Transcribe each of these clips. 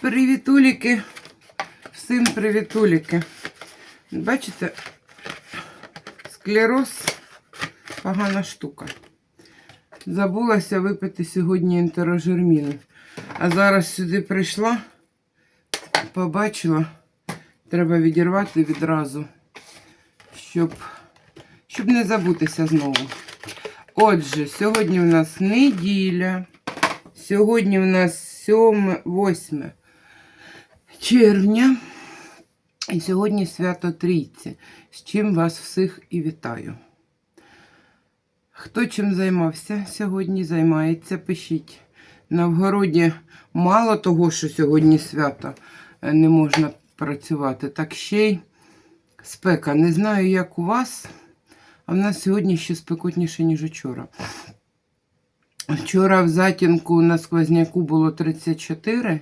Привітуліки. Всім привітуліки. Бачите, склероз погана штука. Забулася випити сьогодні ентерожерміну. А зараз сюди прийшла, побачила, треба відірвати відразу, щоб, щоб не забутися знову. Отже, сьогодні у нас неділя. Сьогодні у нас 7, 8 червня. І сьогодні свято Трійці, з чим вас всіх і вітаю. Хто чим займався сьогодні, займається, пишіть. На вгороді мало того, що сьогодні свято е, не можна працювати, так ще й спека. Не знаю, як у вас, а в нас сьогодні ще спекотніше, ніж учора. Вчора в затінку на сквозняку було 34,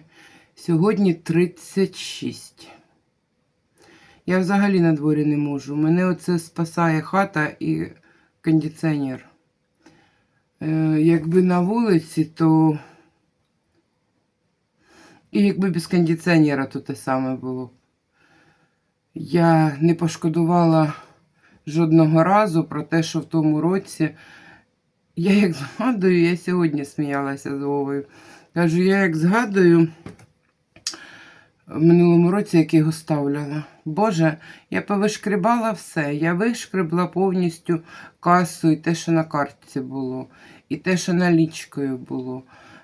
сьогодні 36. Я взагалі на дворі не можу. Мене оце спасає хата і кондиціонер. Е, якби на вулиці, то. І якби без кондиціонера, то те саме було. Я не пошкодувала жодного разу про те, що в тому році. Я як згадую, я сьогодні сміялася з Вовою. Кажу, я як згадую в минулому році, як його ставляла. Боже, я повишкрібала все. Я вишкребла повністю касу і те, що на картці було, і те, що налічкою було,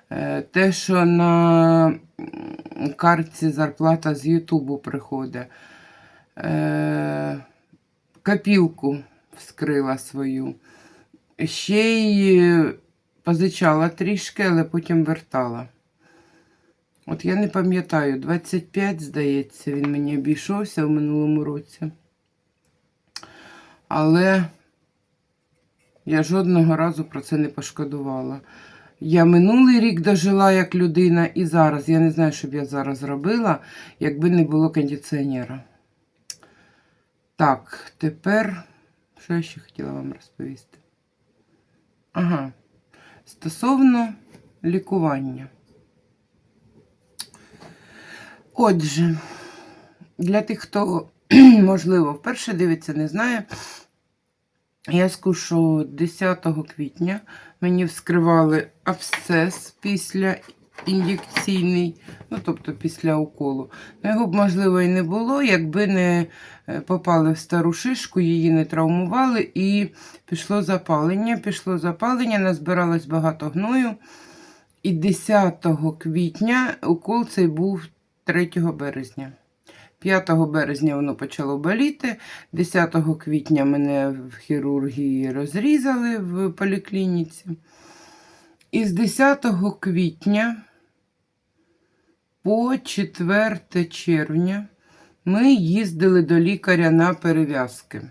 е, те, що на картці зарплата з Ютубу приходить. Е, Копілку вскрила свою. Ще й позичала трішки, але потім вертала. От я не пам'ятаю, 25, здається, він мені обійшовся в минулому році. Але я жодного разу про це не пошкодувала. Я минулий рік дожила як людина, і зараз. Я не знаю, що б я зараз робила, якби не було кондиціонера. Так, тепер, що я ще хотіла вам розповісти? Ага. Стосовно лікування. Отже, для тих, хто, можливо, вперше дивиться, не знає, я скажу, 10 квітня мені вскривали абсцес після ін'єкційний, ну, тобто після уколу. Ну, Його б, можливо, і не було, якби не е, попали в стару шишку, її не травмували, і пішло запалення. Пішло запалення, назбиралось багато гною. І 10 квітня укол цей був 3 березня. 5 березня воно почало боліти. 10 квітня мене в хірургії розрізали в поліклініці. І з 10 квітня по 4 червня ми їздили до лікаря на перев'язки.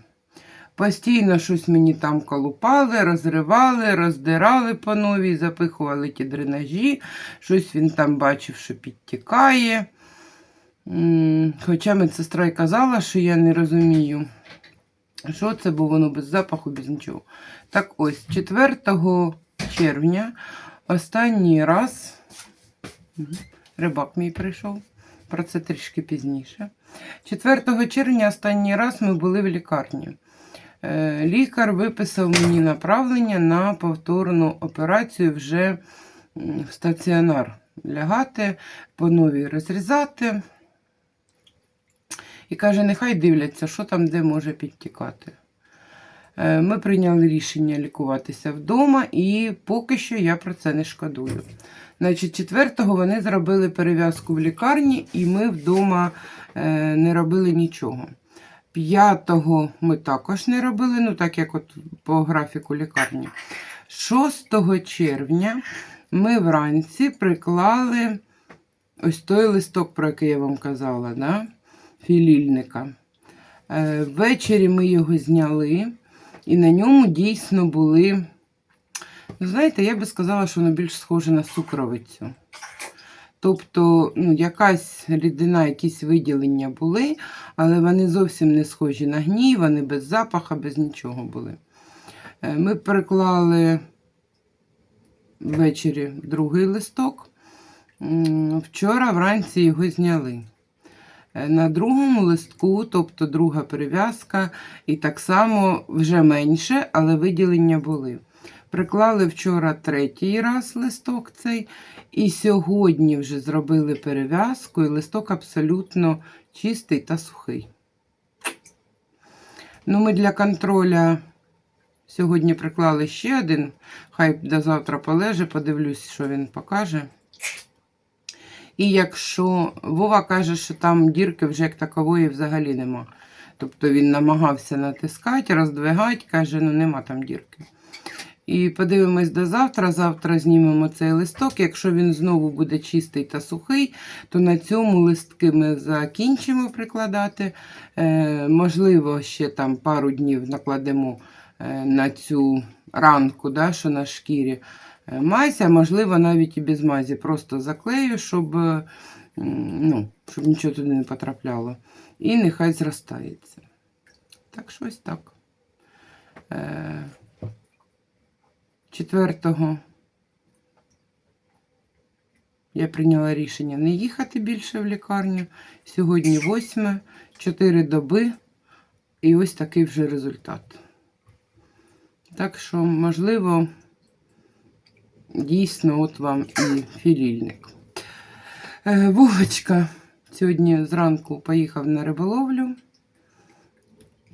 Постійно щось мені там колупали, розривали, роздирали по новій, запихували ті дренажі, щось він там бачив, що підтікає. Хоча медсестра й казала, що я не розумію, що це, бо воно без запаху, без нічого. Так ось, 4 червня останній раз рибак мій прийшов, про це трішки пізніше. 4 червня останній раз ми були в лікарні. Е, Лікар виписав мені направлення на повторну операцію вже в стаціонар лягати, по новій розрізати. І каже, нехай дивляться, що там де може підтікати. Е, Ми прийняли рішення лікуватися вдома, і поки що я про це не шкодую. Значить, 4-го вони зробили перев'язку в лікарні, і ми вдома е, не робили нічого. 5-го ми також не робили, ну так як от по графіку лікарні. 6 червня ми вранці приклали ось той листок, про який я вам казала, да? Філільника. Е, Ввечері ми його зняли, і на ньому дійсно були. Ну, знаєте, я би сказала, що воно більш схоже на цукровицю. Тобто, ну, якась рідина, якісь виділення були, але вони зовсім не схожі на гній, вони без запаха, без нічого були. Е, Ми переклали ввечері другий листок, Вчора вранці його зняли. Е, На другому листку, тобто друга перев'язка, і так само вже менше, але виділення були. Приклали вчора третій раз листок цей, і сьогодні вже зробили перев'язку, і листок абсолютно чистий та сухий. Ну, ми для контроля сьогодні приклали ще один. Хай до завтра полеже, подивлюсь, що він покаже. І якщо Вова каже, що там дірки вже як такової взагалі нема. Тобто він намагався натискати, роздвигати, каже, ну нема там дірки. І подивимось до завтра. Завтра знімемо цей листок. Якщо він знову буде чистий та сухий, то на цьому листки ми закінчимо прикладати. Е, можливо, ще там пару днів накладемо е, на цю ранку, да, що на шкірі е, мазь, а можливо, навіть і без мазі. Просто заклею, щоб, е, ну, щоб нічого туди не потрапляло. І нехай зростається. Так, щось так. Е, Четвертого я прийняла рішення не їхати більше в лікарню. Сьогодні восьме, 4 доби, і ось такий вже результат. Так що, можливо, дійсно, от вам і філільник. Е, Вовочка сьогодні зранку поїхав на риболовлю.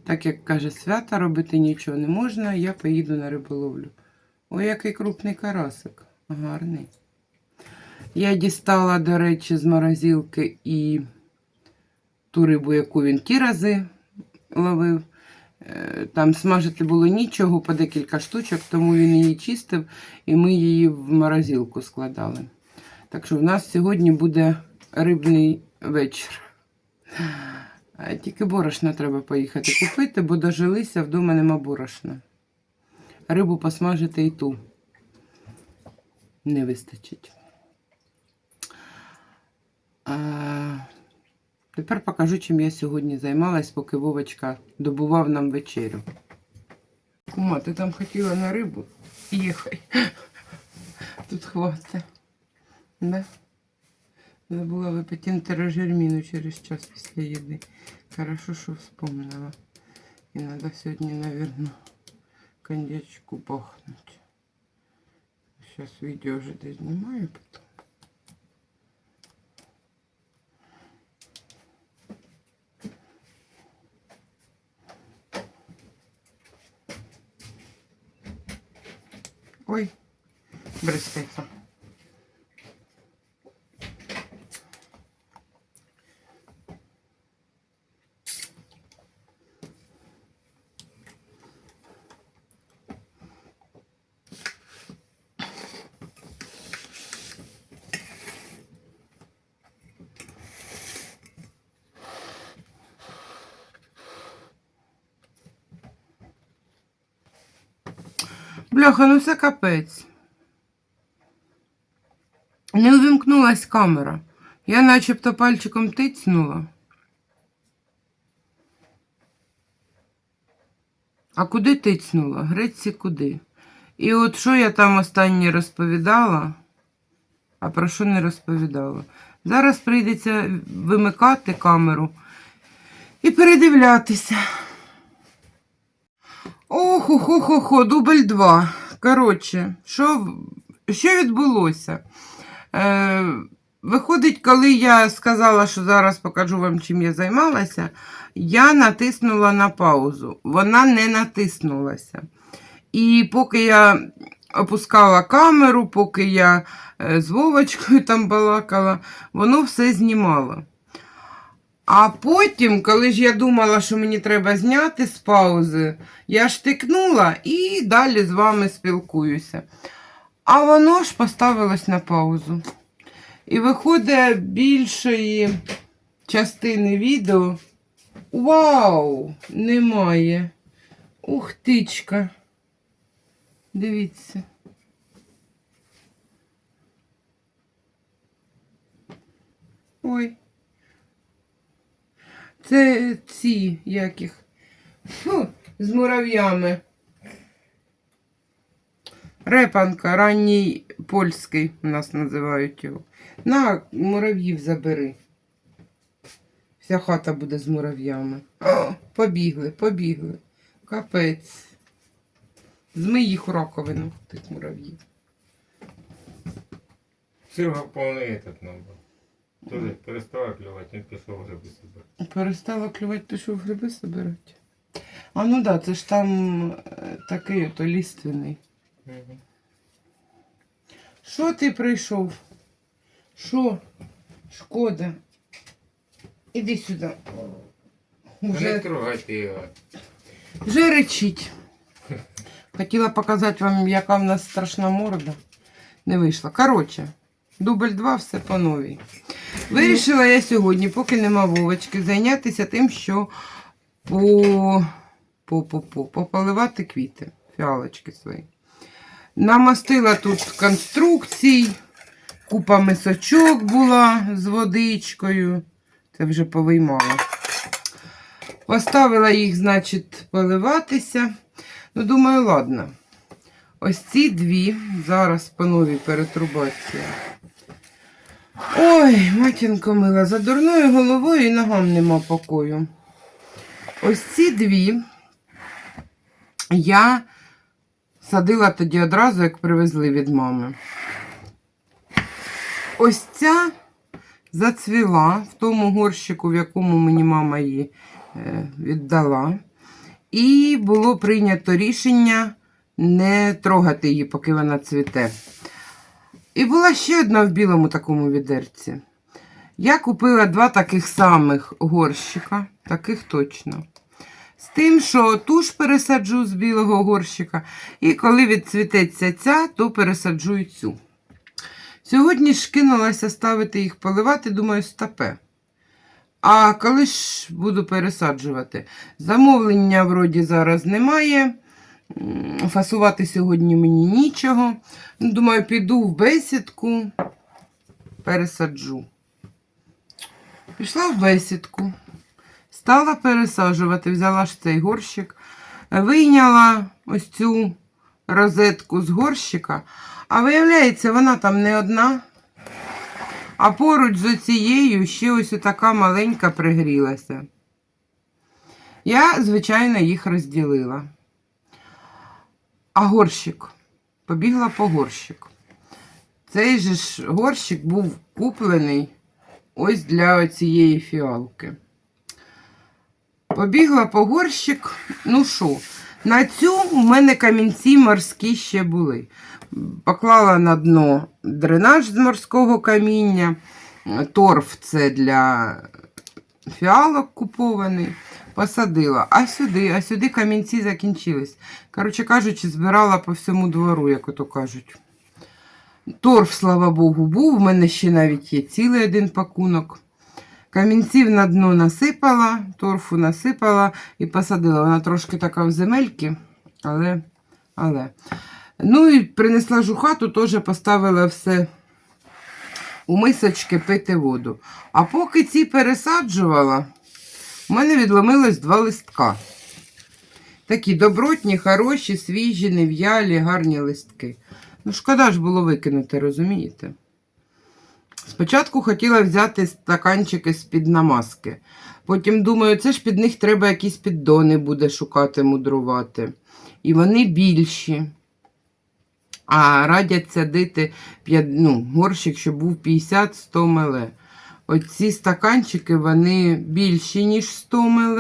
Так як каже свята, робити нічого не можна, я поїду на риболовлю. Ой, який крупний карасик. Гарний. Я дістала, до речі, з морозилки і ту рибу, яку він ті рази ловив. Е, Там смажити було нічого, по декілька штучок, тому він її чистив і ми її в морозилку складали. Так що в нас сьогодні буде рибний вечір. Тільки борошна треба поїхати купити, бо дожилися, вдома нема борошна. Рибу посмажити і ту не вистачить. А, тепер покажу, чим я сьогодні займалась, поки Вовочка добував нам вечерю. Кума, ти там хотіла на рибу? Їхай. Тут хватить. Да? Забула випити інтерожерміну через час після їди. Хорошо, що вспомнила. І треба сьогодні, мабуть, коньячку пахнуть. Сейчас видео вже десь знімаю потім. Ой, бризкається. Бляха, ну це капець. Не увімкнулась камера. Я начебто пальчиком тицнула. А куди тицнула? Греці куди? І от що я там останнє розповідала, а про що не розповідала. Зараз прийдеться вимикати камеру і передивлятися. Ох, ох, ох, ох, дубль 2. Коротше, що, що відбулося? Е, виходить, коли я сказала, що зараз покажу вам, чим я займалася, я натиснула на паузу. Вона не натиснулася. І поки я опускала камеру, поки я е, з Вовочкою там балакала, воно все знімало. А потім, коли ж я думала, що мені треба зняти з паузи, я штикнула і далі з вами спілкуюся. А воно ж поставилось на паузу. І виходить більшої частини відео. Вау! Немає. Ух тичка. Дивіться. Ой. Це ці яких. Фу, з мурав'ями. Репанка, ранній польський у нас називають його. На, мурав'їв забери. Вся хата буде з мурав'ями. О, побігли, побігли. Капець. Змий їх у раковину, тих мурав'їв. Серега повний этот нам був. Тоже перестала клювати, він пішов без себе. Перестала клювати, пішов гриби збирати. А ну да, це ж там е, такий ото ліственний. Що ти прийшов? Що? Шкода. Іди сюди. Не Уже, трогайте його. вже речить. Хотіла показати вам, яка в нас страшна морда. Не вийшла. Коротше, дубль 2, все по новій. Вирішила я сьогодні, поки нема Вовочки, зайнятися тим, що по, по, по, по, пополивати квіти, фіалочки свої. Намастила тут конструкцій, купа мисочок була з водичкою. Це вже повиймала. Поставила їх, значить, поливатися. Ну, думаю, ладно. Ось ці дві зараз по новій перетрубації. Ой, матінко мила, за дурною головою і ногам нема покою. Ось ці дві я садила тоді одразу, як привезли від мами. Ось ця зацвіла в тому горщику, в якому мені мама її е, віддала. І було прийнято рішення не трогати її, поки вона цвіте. І була ще одна в білому такому відерці. Я купила два таких самих горщика, таких точно. З тим, що ту ж пересаджу з білого горщика, і коли відцвітеться ця, то пересаджу і цю. Сьогодні ж кинулася ставити їх поливати, думаю, стапе. А коли ж буду пересаджувати? Замовлення вроді зараз немає. Фасувати сьогодні мені нічого. Ну, Думаю, піду в бесідку, пересаджу. Пішла в бесідку, стала пересаджувати, взяла ж цей горщик, вийняла ось цю розетку з горщика, а виявляється, вона там не одна. А поруч з оцією ще ось така маленька пригрілася. Я, звичайно, їх розділила. А горщик. Побігла по горщик. Цей же ж горщик був куплений ось для цієї фіалки. Побігла по горщик. Ну що, на цю у мене камінці морські ще були. Поклала на дно дренаж з морського каміння. Торф це для фіалок купований. Посадила. А сюди, а сюди камінці закінчились. Коротше кажучи, збирала по всьому двору, як ото кажуть. Торф, слава Богу, був. У мене ще навіть є цілий один пакунок. Камінців на дно насипала, торфу насипала і посадила. Вона трошки така в земельки, але. але. Ну і принесла жухату, теж поставила все у мисочки пити воду. А поки ці пересаджувала, у мене відломилось два листка. Такі добротні, хороші, свіжі, нев'ялі, гарні листки. Ну, шкода ж було викинути, розумієте? Спочатку хотіла взяти стаканчики з-під намазки. Потім думаю, це ж під них треба якісь піддони буде шукати, мудрувати. І вони більші. А радять садити ну, горщик, щоб був 50-100 мл. Оці стаканчики вони більші, ніж 100 мл.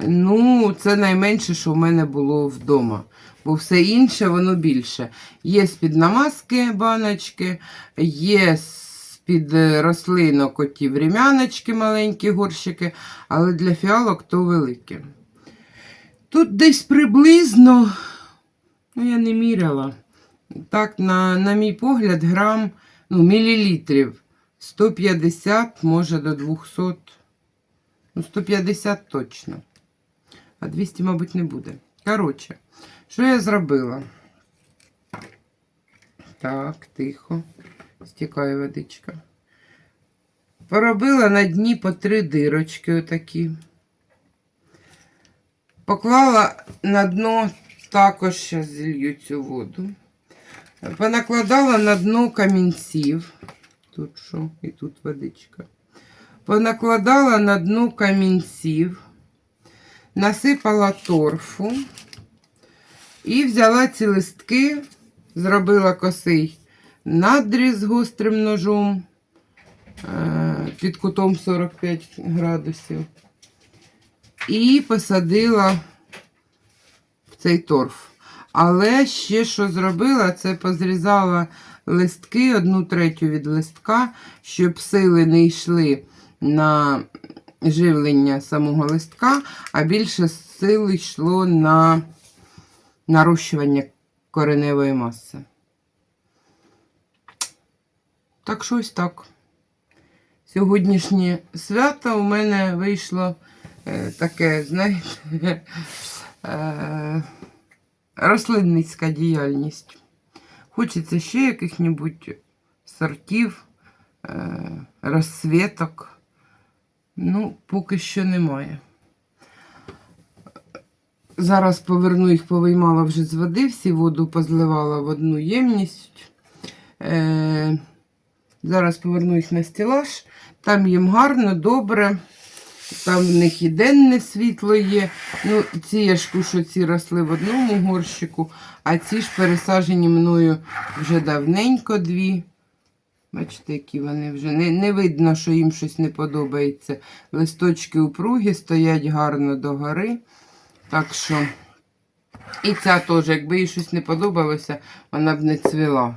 Ну, це найменше, що в мене було вдома. Бо все інше, воно більше. Є з-під намазки баночки, є з-під е, рослинок оті времяночки, маленькі горщики, але для фіалок то великі. Тут десь приблизно, ну я не міряла. Так, на, на мій погляд, грам, ну, мілілітрів 150, може до 200. Ну, 150 точно. А 200, мабуть, не буде. Коротше, що я зробила? Так, тихо. Стікає водичка. Поробила на дні по три дирочки отакі. Поклала на дно також зілью цю воду. Понакладала на дно камінців. Тут що? І тут водичка. Понакладала на дно камінців, насипала торфу і взяла ці листки, зробила косий надріз гострим ножом е, під кутом 45 градусів. І посадила в цей торф. Але ще що зробила, це позрізала листки, одну третю від листка, щоб сили не йшли на живлення самого листка, а більше сил йшло на нарощування кореневої маси. Так що ось так. Сьогоднішнє свято у мене вийшло е, таке, знаєте, е, рослинницька діяльність. Хочеться ще яких-небудь сортів, е, розсвіток. Ну, поки що немає. Зараз поверну їх, повиймала вже з води, всі воду позливала в одну ємність. Е, зараз поверну їх на стілаж. Там їм гарно, добре. Там в них і денне світло є. Ну, ці я кушу, ці росли в одному горщику, а ці ж пересаджені мною вже давненько дві. Бачите, які вони вже не, не видно, що їм щось не подобається. Листочки упругі, стоять гарно догори. Так що, і ця теж, якби їй щось не подобалося, вона б не цвіла.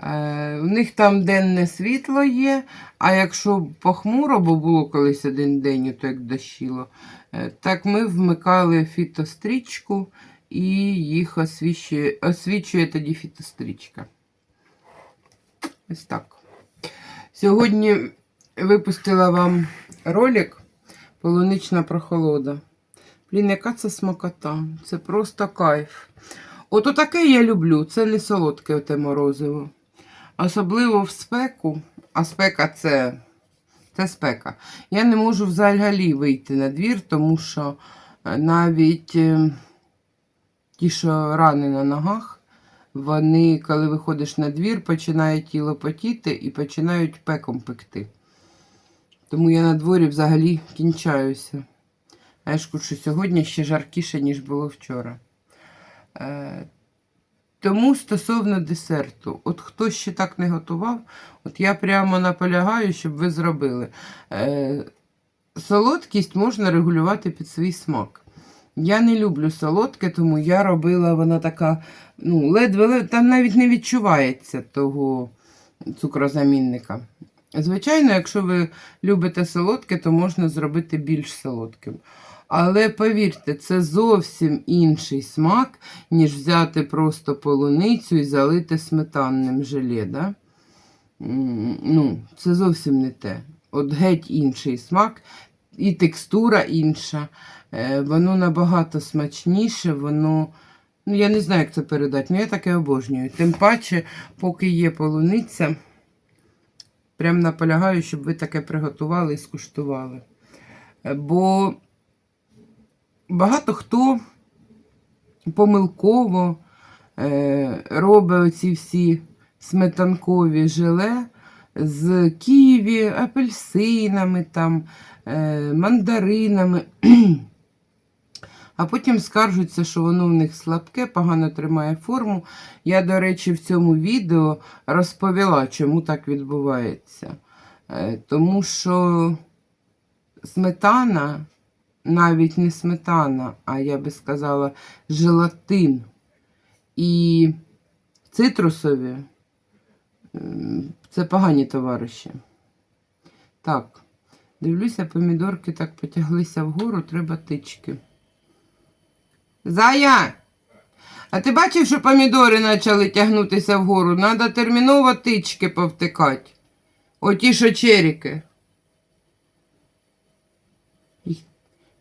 Е, в них там денне світло є, а якщо похмуро, бо було колись один день, то як дощило, е, так ми вмикали фітострічку і їх освічує, освічує тоді фітострічка. Ось так. Сьогодні випустила вам ролик Полунична прохолода. Блін, яка це смакота. Це просто кайф. От таке я люблю. Це не солодке оте морозиво. Особливо в спеку, а спека це, це спека. Я не можу взагалі вийти на двір, тому що е, навіть е, ті, що рани на ногах, вони, коли виходиш на двір, починає тіло потіти і починають пеком пекти. Тому я на дворі взагалі кінчаюся. Кажу, що сьогодні ще жаркіше, ніж було вчора. Тому стосовно десерту, от хто ще так не готував, от я прямо наполягаю, щоб ви зробили. Е, солодкість можна регулювати під свій смак. Я не люблю солодке, тому я робила вона така, ну, ледве, там навіть не відчувається того цукрозамінника. Звичайно, якщо ви любите солодке, то можна зробити більш солодким. Але повірте, це зовсім інший смак, ніж взяти просто полуницю і залити сметанним желе. Да? Ну, це зовсім не те. От геть інший смак, і текстура інша. Е, Воно набагато смачніше, воно. Ну, я не знаю, як це передати, але я таке обожнюю. Тим паче, поки є полуниця, прям наполягаю, щоб ви таке приготували і скуштували. Е, Бо багато хто помилково е, робить оці всі сметанкові желе з ківі, апельсинами, там, е, мандаринами. А потім скаржуться, що воно в них слабке, погано тримає форму. Я, до речі, в цьому відео розповіла, чому так відбувається. Е, Тому що сметана, навіть не сметана, а я би сказала, желатин і цитрусові це погані товариші. Так, дивлюся, помідорки так потяглися вгору, треба тички. Зая! А ти бачив, що помідори почали тягнутися вгору? Надо терміново тички повтикати. Оті, що черіки. Їх,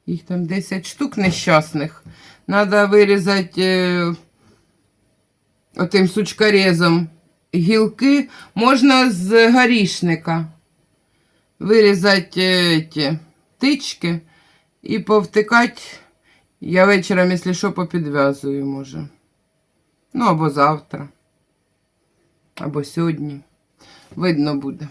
їх там 10 штук нещасних. Надо вирізати е, отим сучкорезом гілки. Можна з горішника вирізати е, ті тички і повтикати. Я вечором, якщо що, попідв'язую, може. Ну, або завтра. Або сьогодні. Видно буде.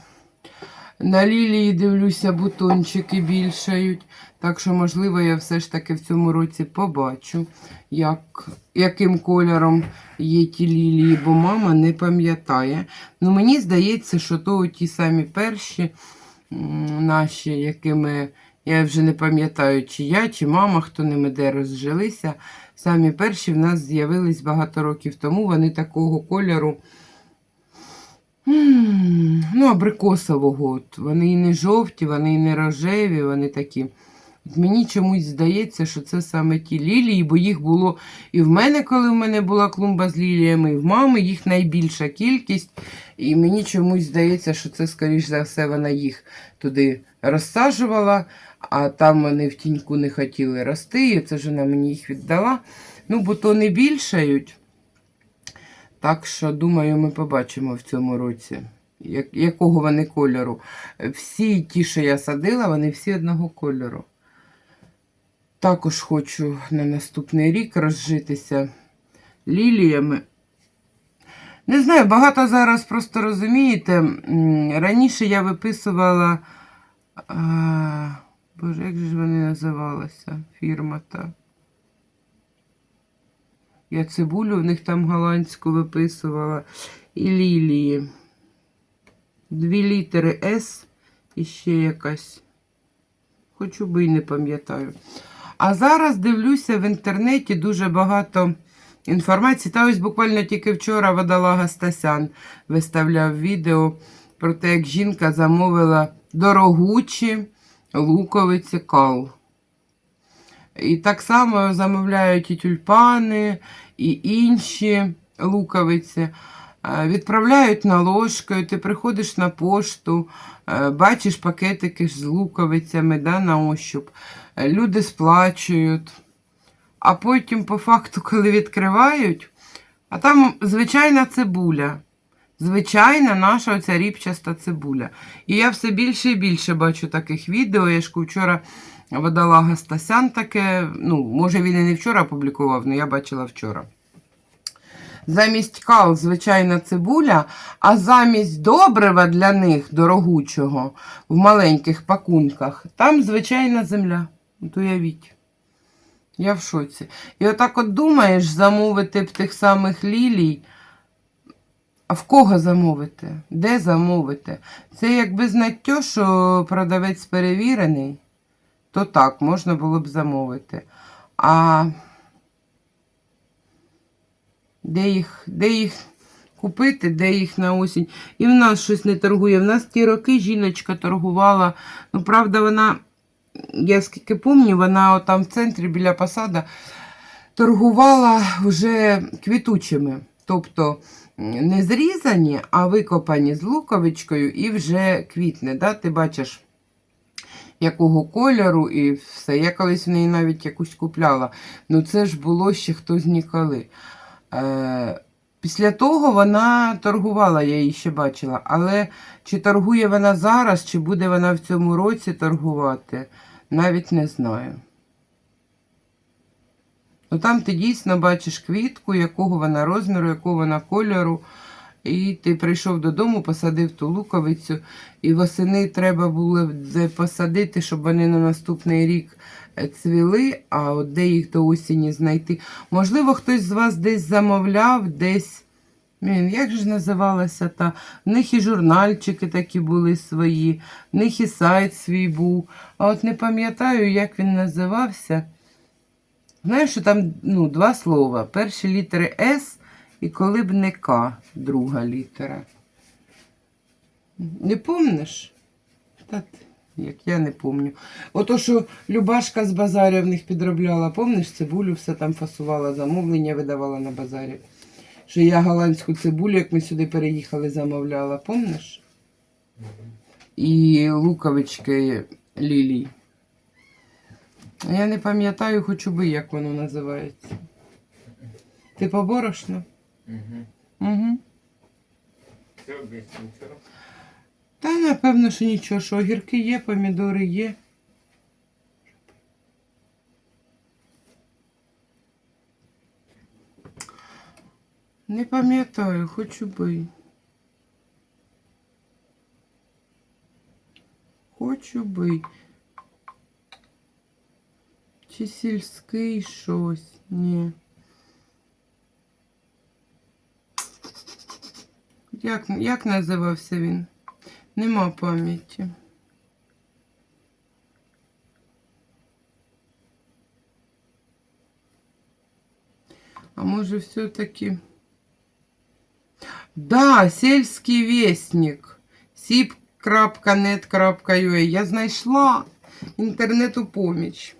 На лілії дивлюся, бутончики більшають. Так що, можливо, я все ж таки в цьому році побачу, як, яким кольором є ті лілії, бо мама не пам'ятає. Ну, мені здається, що то ті самі перші наші, якими я вже не пам'ятаю, чи я, чи мама, хто ними де розжилися. Самі перші в нас з'явились багато років тому. Вони такого кольору. Ну, абрикосового. От. Вони і не жовті, вони і не рожеві, вони такі. От мені чомусь здається, що це саме ті лілії, бо їх було і в мене, коли в мене була клумба з ліліями, і в мами їх найбільша кількість. І мені чомусь здається, що це, скоріш за все, вона їх туди розсаджувала, а там вони в тіньку не хотіли рости, і це ж вона мені їх віддала. Ну, бо то не більшають. Так що, думаю, ми побачимо в цьому році, як, якого вони кольору. Всі ті, що я садила, вони всі одного кольору. Також хочу на наступний рік розжитися ліліями. Не знаю, багато зараз просто розумієте. Раніше я виписувала. А, боже, як же ж вони називалися? Фірма та. Я цибулю в них там голландську виписувала. І лілії. Дві літери С і ще якась. Хочу би і не пам'ятаю. А зараз дивлюся в інтернеті дуже багато інформації. Та ось буквально тільки вчора Водолага Стасян виставляв відео про те, як жінка замовила дорогучі луковиці кал. І так само замовляють і тюльпани, і інші луковиці. Е, Відправляють на ложкою, ти приходиш на пошту, е, бачиш пакетики з луковицями да, на ощуп. Е, Люди сплачують. А потім, по факту, коли відкривають, а там звичайна цибуля. Звичайна наша оця ріпчаста цибуля. І я все більше і більше бачу таких відео. Я ж вчора водолага Стасян таке, ну, може він і не вчора опублікував, але я бачила вчора. Замість кал звичайна цибуля, а замість добрива для них дорогучого в маленьких пакунках, там звичайна земля. От уявіть. Я в шоці. І отак от думаєш замовити б тих самих лілій. А в кого замовити? Де замовити? Це якби знаття, що продавець перевірений, то так, можна було б замовити. А де їх, де їх купити, де їх на осінь? І в нас щось не торгує. В нас ті роки жіночка торгувала. Ну, правда, вона, я скільки пам'ятаю, вона там в центрі біля посада торгувала вже квітучими. Тобто не зрізані, а викопані з луковичкою і вже квітне. Да? Ти бачиш, якого кольору і все. Я колись в неї навіть якусь купляла. Ну це ж було ще хтось ніколи. Е, після того вона торгувала, я її ще бачила. Але чи торгує вона зараз, чи буде вона в цьому році торгувати, навіть не знаю. Ну там ти дійсно бачиш квітку, якого вона розміру, якого вона кольору. І ти прийшов додому, посадив ту луковицю, і восени треба було посадити, щоб вони на наступний рік е, цвіли, а от де їх до осені знайти. Можливо, хтось з вас десь замовляв, десь. Як же називалася та? В них і журнальчики такі були свої, в них і сайт свій був. А от не пам'ятаю, як він називався. Знаєш, що там ну, два слова. Перші літери С і коли б не К, друга літера. Не помниш? Та як я не помню. Ото, що Любашка з базаря в них підробляла, помниш, цибулю все там фасувала, замовлення видавала на базарі. Що я голландську цибулю, як ми сюди переїхали, замовляла, помниш? І луковички лілій. Я не пам'ятаю хоч би, як воно називається. Ти поборошно? Угу. Угу. Та напевно, що нічого, що огірки є, помідори є. Не пам'ятаю, хочу би. Хочу би. Чи сільський щось? Ні. Як, як називався він? Нема пам'яті. А може все-таки... Да, сельский вестник. sip.net.ua. Я знайшла інтернету поміч.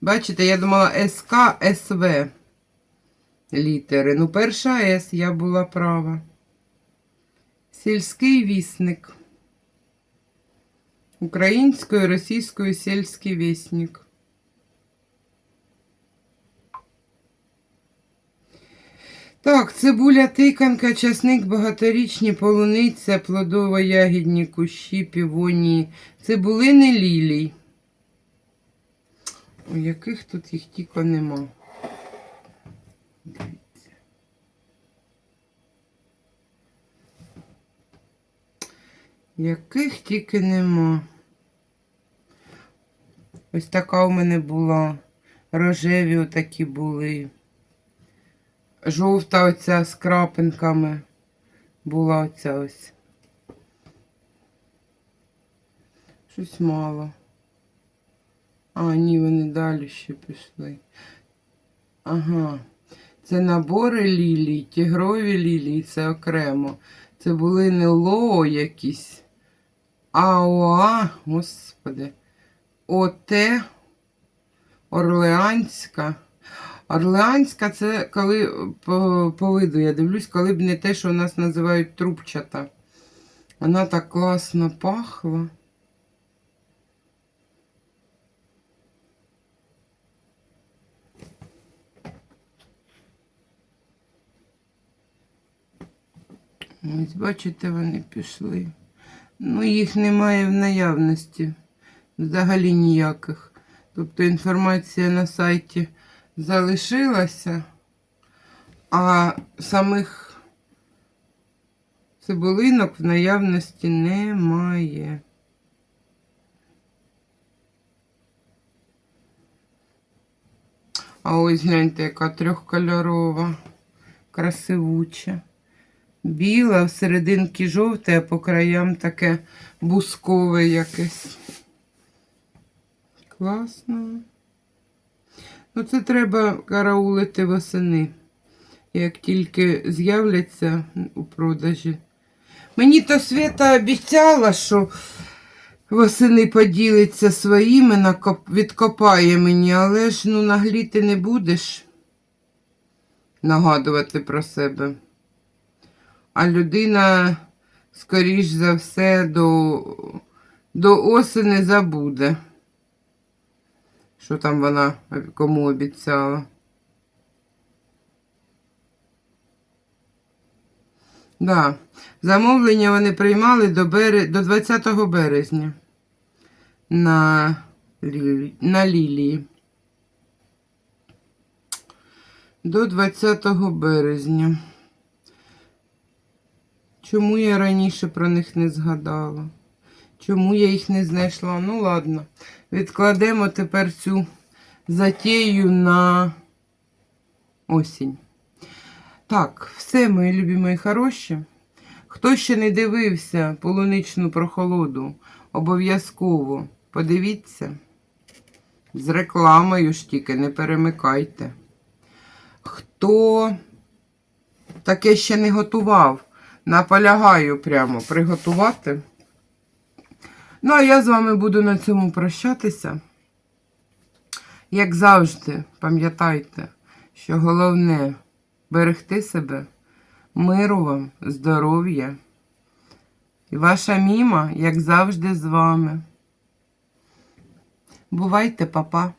Бачите, я думала СК, СВ літери. Ну, перша С, я була права. Сільський вісник. Українською, російською сільський вісник. Так, цибуля, тиканка, часник, багаторічні, полуниця, плодово-ягідні кущі, півонії, цибулини лілій. У яких тут їх тільки нема. Дивіться. Яких тільки нема. Ось така у мене була. Рожеві отакі були. Жовта оця з крапинками була оця ось. Щось мало. А, ні, вони далі ще пішли. Ага. Це набори лілій, тігрові лілії, це окремо. Це були не лоо якісь. АОА, господи. ОТ, Орлеанська. Орлеанська це коли по, по виду, я дивлюсь, коли б не те, що у нас називають трубчата. Вона так класно пахла. Ось, бачите, вони пішли. Ну, їх немає в наявності. Взагалі ніяких. Тобто інформація на сайті залишилася, а самих цибулинок в наявності немає. А ось гляньте, яка трьохкольорова, красивуча. Біла, всерединки жовте, а по краям таке бускове якесь. Класно. Ну, це треба караулити восени, як тільки з'являться у продажі. Мені то Свята обіцяла, що восени поділиться своїми, відкопає мені, але ж ну нагліти не будеш нагадувати про себе. А людина, скоріш за все, до, до осені забуде що там вона кому обіцяла. Да. Замовлення вони приймали до, бере... до 20 березня на, лі... на лілії. До 20 березня. Чому я раніше про них не згадала? Чому я їх не знайшла? Ну, ладно. Відкладемо тепер цю затію на осінь. Так, все, мої любі мої хороші. Хто ще не дивився полуничну прохолоду, обов'язково подивіться. З рекламою ж тільки не перемикайте. Хто таке ще не готував, наполягаю прямо приготувати. Ну, а я з вами буду на цьому прощатися. Як завжди, пам'ятайте, що головне берегти себе, миру вам, здоров'я. І ваша міма, як завжди, з вами. Бувайте, папа!